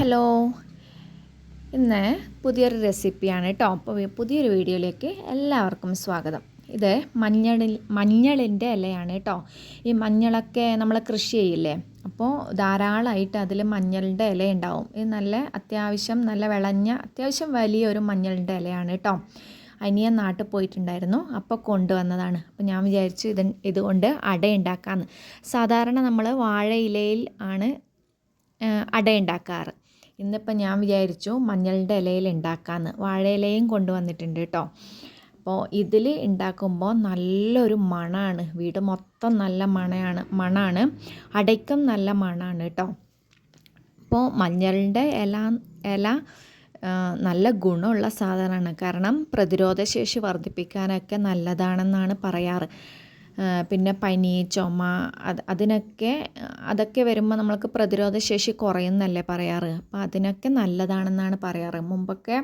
Hello. ഇന്ന് പുതിയൊരു റെസിപ്പിയാണ് കേട്ടോ. അപ്പോൾ പുതിയൊരു വീഡിയോയിലേക്ക് എല്ലാവർക്കും സ്വാഗതം. ഇത് മഞ്ഞളിൽ മഞ്ഞളിന്റെ ഇലയാണ് കേട്ടോ. ഈ മഞ്ഞളൊക്കെ നമ്മൾ കൃഷി ചെയ്യില്ലേ? അപ്പോൾ ധാരാളമായിട്ട് അതിൽ മഞ്ഞളിന്റെ ഇല ഉണ്ടാവും ഇത് നല്ല അത്യാവശ്യം നല്ല വിളഞ്ഞ അത്യാവശ്യം വലിയൊരു മഞ്ഞളിന്റെ ഇലയാണ് കേട്ടോ. അനിയൻ നാട്ടിൽ പോയിട്ടുണ്ടായിരുന്നു. അപ്പോൾ കൊണ്ടുവന്നതാണ്. അപ്പോൾ ഞാൻ വിചാരിച്ചു ഇത് ഇതുകൊണ്ട് അട ഉണ്ടാക്കാമെന്ന് സാധാരണ നമ്മൾ വാഴയിലയിൽ ആണ് അട ഉണ്ടാക്കാറ്. ഇന്നിപ്പോൾ ഞാൻ വിചാരിച്ചു മഞ്ഞളുടെ ഇലയിൽ ഉണ്ടാക്കാമെന്ന് വാഴയിലയും കൊണ്ടുവന്നിട്ടുണ്ട് കേട്ടോ അപ്പോൾ ഇതിൽ ഉണ്ടാക്കുമ്പോൾ നല്ലൊരു മണമാണ് വീട് മൊത്തം നല്ല മണയാണ് മണമാണ് അടയ്ക്കും നല്ല മണമാണ് കേട്ടോ അപ്പോൾ മഞ്ഞളുടെ ഇല ഇല നല്ല ഗുണമുള്ള സാധനമാണ്. കാരണം പ്രതിരോധശേഷി വർദ്ധിപ്പിക്കാനൊക്കെ നല്ലതാണെന്നാണ് പറയാറ്. പിന്നെ പനി ചുമ അത് അതിനൊക്കെ അതൊക്കെ വരുമ്പോൾ നമ്മൾക്ക് പ്രതിരോധശേഷി കുറയുന്നല്ലേ പറയാറ്. അപ്പോൾ അതിനൊക്കെ നല്ലതാണെന്നാണ് പറയാറ്. മുമ്പൊക്കെ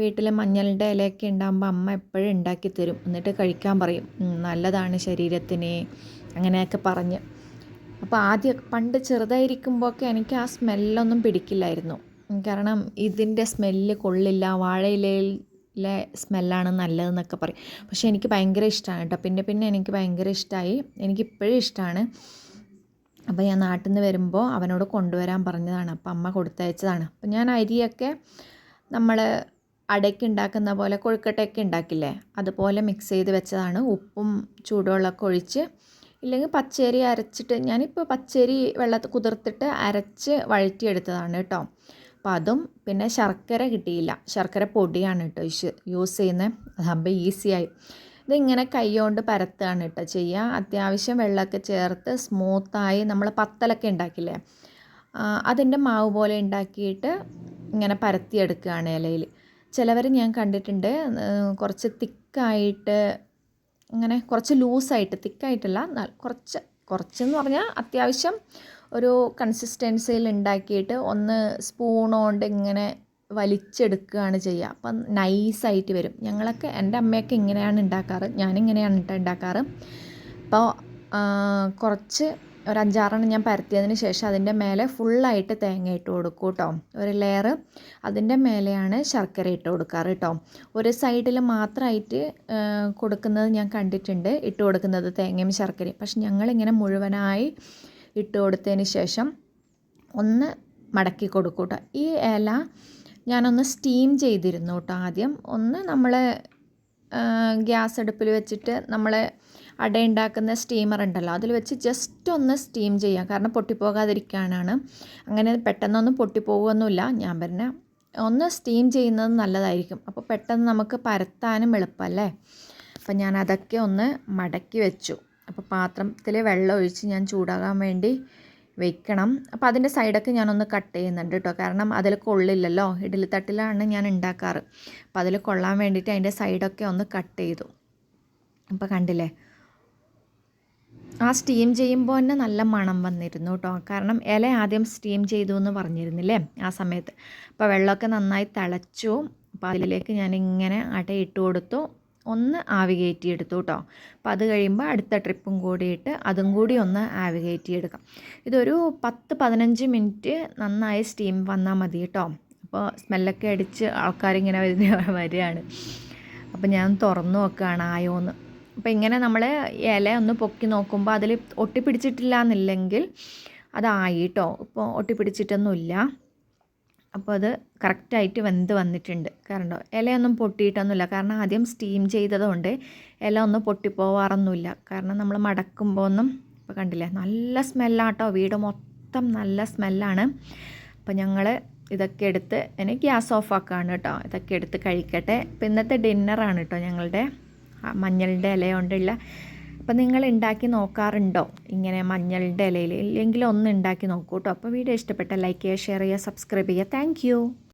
വീട്ടിൽ മഞ്ഞളുടെ ഇലയൊക്കെ ഉണ്ടാകുമ്പോൾ അമ്മ എപ്പോഴും ഉണ്ടാക്കി തരും. എന്നിട്ട് കഴിക്കാൻ പറയും. നല്ലതാണ് ശരീരത്തിന് അങ്ങനെയൊക്കെ പറഞ്ഞ്. അപ്പോൾ ആദ്യം പണ്ട് ചെറുതായിരിക്കുമ്പോഴൊക്കെ എനിക്ക് ആ സ്മെല്ലൊന്നും പിടിക്കില്ലായിരുന്നു. കാരണം ഇതിന്റെ സ്മെല്ല് കൊള്ളില്ല. വാഴയിലയിലെ സ്മെല്ലാണ് നല്ലതെന്നൊക്കെ പറയും. പക്ഷെ എനിക്ക് ഭയങ്കര ഇഷ്ടമാണ് കേട്ടോ. പിന്നെ പിന്നെ എനിക്ക് ഭയങ്കര ഇഷ്ടമായി എനിക്കിപ്പോഴും ഇഷ്ടമാണ് അപ്പോൾ ഞാൻ നാട്ടിൽ നിന്ന് വരുമ്പോൾ അവനോട് കൊണ്ടുവരാൻ പറഞ്ഞതാണ്. അപ്പം അമ്മ കൊടുത്തയച്ചതാണ്. അപ്പം ഞാൻ അരിയൊക്കെ നമ്മൾ അടയ്ക്ക് ഉണ്ടാക്കുന്ന പോലെ കൊഴുക്കട്ടയൊക്കെ ഉണ്ടാക്കില്ലേ? അതുപോലെ മിക്സ് ചെയ്ത് വെച്ചതാണ്. ഉപ്പും ചൂടുവെള്ളമൊക്കെ ഒഴിച്ച് ഇല്ലെങ്കിൽ പച്ചരി അരച്ചിട്ട് ഞാനിപ്പോൾ പച്ചരി വെള്ളത്തിൽ കുതിർത്തിട്ട് അരച്ച് വഴറ്റിയെടുത്തതാണ് കേട്ടോ. അപ്പോൾ അതും പിന്നെ ശർക്കര കിട്ടിയില്ല. ശർക്കര പൊടിയാണ് കേട്ടോ യൂസ് ചെയ്യുന്നത് അതാകുമ്പോൾ ഈസിയായി ഇതിങ്ങനെ കൈകൊണ്ട് പരത്തുകയാണ് കേട്ടോ ചെയ്യുക അത്യാവശ്യം വെള്ളമൊക്കെ ചേർത്ത് സ്മൂത്തായി നമ്മൾ പത്തലൊക്കെ ഉണ്ടാക്കില്ലേ? അതിന്റെ മാവ് പോലെ ഉണ്ടാക്കിയിട്ട് ഇങ്ങനെ പരത്തിയെടുക്കുകയാണ് ഇലയിൽ. ചിലവർ ഞാൻ കണ്ടിട്ടുണ്ട് കുറച്ച് തിക്കായിട്ട് ഇങ്ങനെ കുറച്ച് ലൂസായിട്ട് തിക്കായിട്ടല്ല കുറച്ച് കുറച്ചെന്ന് പറഞ്ഞാൽ അത്യാവശ്യം ഒരു കൺസിസ്റ്റൻസിയിൽ ഉണ്ടാക്കിയിട്ട് ഒന്ന് സ്പൂൺ കൊണ്ട് ഇങ്ങനെ വലിച്ചെടുക്കുകയാണ് ചെയ്യുക അപ്പം നൈസായിട്ട് വരും. ഞങ്ങളൊക്കെ എന്റെ അമ്മയൊക്കെ ഇങ്ങനെയാണ് ഉണ്ടാക്കാറ് ഞാനിങ്ങനെയാണ് ഉണ്ടാക്കാറ് അപ്പോൾ കുറച്ച് ഒരു അഞ്ചാറെണ്ണം ഞാൻ പരത്തിയതിന് ശേഷം അതിന്റെ മേലെ ഫുള്ളായിട്ട് തേങ്ങ ഇട്ട് കൊടുക്കും കേട്ടോ ഒരു ലെയർ അതിന്റെ മേലെയാണ് ശർക്കര ഇട്ട് കൊടുക്കാറ് കേട്ടോ ഒരു സൈഡിൽ മാത്രമായിട്ട് കൊടുക്കുന്നത് ഞാൻ കണ്ടിട്ടുണ്ട്. ഇട്ട് കൊടുക്കുന്നത് തേങ്ങയും ശർക്കരയും. പക്ഷെ ഞങ്ങളിങ്ങനെ മുഴുവനായി ഇട്ട് കൊടുത്തതിന് ശേഷം ഒന്ന് മടക്കി കൊടുക്കും കേട്ടോ ഈ ഇല ഞാനൊന്ന് സ്റ്റീം ചെയ്തിരുന്നു കേട്ടോ ആദ്യം. ഒന്ന് നമ്മൾ ഗ്യാസ് അടുപ്പിൽ വെച്ചിട്ട് നമ്മൾ അട ഉണ്ടാക്കുന്ന സ്റ്റീമർ ഉണ്ടല്ലോ അതിൽ വെച്ച് ജസ്റ്റ് ഒന്ന് സ്റ്റീം ചെയ്യാം. കാരണം പൊട്ടിപ്പോകാതിരിക്കാനാണ്. അങ്ങനെ പെട്ടെന്നൊന്നും പൊട്ടിപ്പോകുമൊന്നുമില്ല ഞാൻ പറഞ്ഞ ഒന്ന് സ്റ്റീം ചെയ്യുന്നത് നല്ലതായിരിക്കും. അപ്പോൾ പെട്ടെന്ന് നമുക്ക് പരത്താനും എളുപ്പമല്ലേ അപ്പം ഞാൻ അതൊക്കെ ഒന്ന് മടക്കി വെച്ചു. അപ്പോൾ പാത്രത്തിൽ വെള്ളം ഒഴിച്ച് ഞാൻ ചൂടാകാൻ വേണ്ടി വെക്കണം. അപ്പോൾ അതിന്റെ സൈഡൊക്കെ ഞാനൊന്ന് കട്ട് ചെയ്യുന്നുണ്ട് കേട്ടോ. കാരണം അതിൽ കൊള്ളില്ലല്ലോ. ഇഡലി തട്ടിലാണ് ഞാൻ ഉണ്ടാക്കാറ്. അപ്പോൾ അതിൽ കൊള്ളാൻ വേണ്ടിയിട്ട് അതിന്റെ സൈഡൊക്കെ ഒന്ന് കട്ട് ചെയ്തു. അപ്പോൾ കണ്ടില്ലേ? ആ സ്റ്റീം ചെയ്യുമ്പോൾ തന്നെ നല്ല മണം വന്നിരുന്നു കേട്ടോ. കാരണം ഇല ആദ്യം സ്റ്റീം ചെയ്തു എന്ന് പറഞ്ഞിരുന്നില്ലേ ആ സമയത്ത്. അപ്പോൾ വെള്ളമൊക്കെ നന്നായി തിളച്ചു. അപ്പോൾ അതിലേക്ക് ഞാനിങ്ങനെ അട ഇട്ട് കൊടുത്തു. ഒന്ന് ആവി കയറ്റിയെടുത്തു കേട്ടോ അപ്പോൾ അത് കഴിയുമ്പോൾ അടുത്ത ട്രിപ്പും കൂടിയിട്ട് അതും കൂടി ഒന്ന് ആവി കയറ്റിയെടുക്കാം ഇതൊരു പത്ത് പതിനഞ്ച് മിനിറ്റ് നന്നായി സ്റ്റീം വന്നാൽ മതി കേട്ടോ. അപ്പോൾ സ്മെല്ലൊക്കെ അടിച്ച് ആൾക്കാരിങ്ങനെ വരുന്ന വരികയാണ്. അപ്പോൾ ഞാൻ തുറന്നു നോക്കുകയാണ് ആയോന്ന്. അപ്പോൾ ഇങ്ങനെ നമ്മൾ ഇല ഒന്ന് പൊക്കി നോക്കുമ്പോൾ അതിൽ ഒട്ടിപ്പിടിച്ചിട്ടില്ല എന്നില്ലെങ്കിൽ അതായിട്ടോ ഇപ്പോൾ ഒട്ടിപ്പിടിച്ചിട്ടൊന്നുമില്ല. അപ്പോൾ അത് കറക്റ്റായിട്ട് വെന്ത് വന്നിട്ടുണ്ട്. കാരണം ഇലയൊന്നും പൊട്ടിയിട്ടൊന്നുമില്ല. കാരണം ആദ്യം സ്റ്റീം ചെയ്തതുകൊണ്ട് ഇല ഒന്നും പൊട്ടിപ്പോവാറൊന്നുമില്ല. കാരണം നമ്മൾ മടക്കുമ്പോൾ ഒന്നും ഇപ്പോൾ കണ്ടില്ലേ? നല്ല സ്മെല്ലാട്ടോ വീട് മൊത്തം നല്ല സ്മെല്ലാണ് അപ്പോൾ ഞങ്ങൾ ഇതൊക്കെ എടുത്ത് ഇനി ഗ്യാസ് ഓഫ് ആക്കുകയാണ് കേട്ടോ. ഇതൊക്കെ എടുത്ത് കഴിക്കട്ടെ. ഇപ്പം ഇന്നത്തെ ഡിന്നറാണ് കേട്ടോ ഞങ്ങളുടെ മഞ്ഞളുടെ ഇല കൊണ്ടുള്ള അപ്പോൾ നിങ്ങൾ ഉണ്ടാക്കി നോക്കാറുണ്ടോ? ഇങ്ങനെ മഞ്ഞളുടെ ഇലയിൽ ഇല്ലെങ്കിൽ ഒന്ന് ഉണ്ടാക്കി നോക്കൂ കേട്ടോ. അപ്പോൾ വീഡിയോ ഇഷ്ടപ്പെട്ട ലൈക്ക് ചെയ്യുക ഷെയർ ചെയ്യുക സബ്സ്ക്രൈബ് ചെയ്യുക. താങ്ക്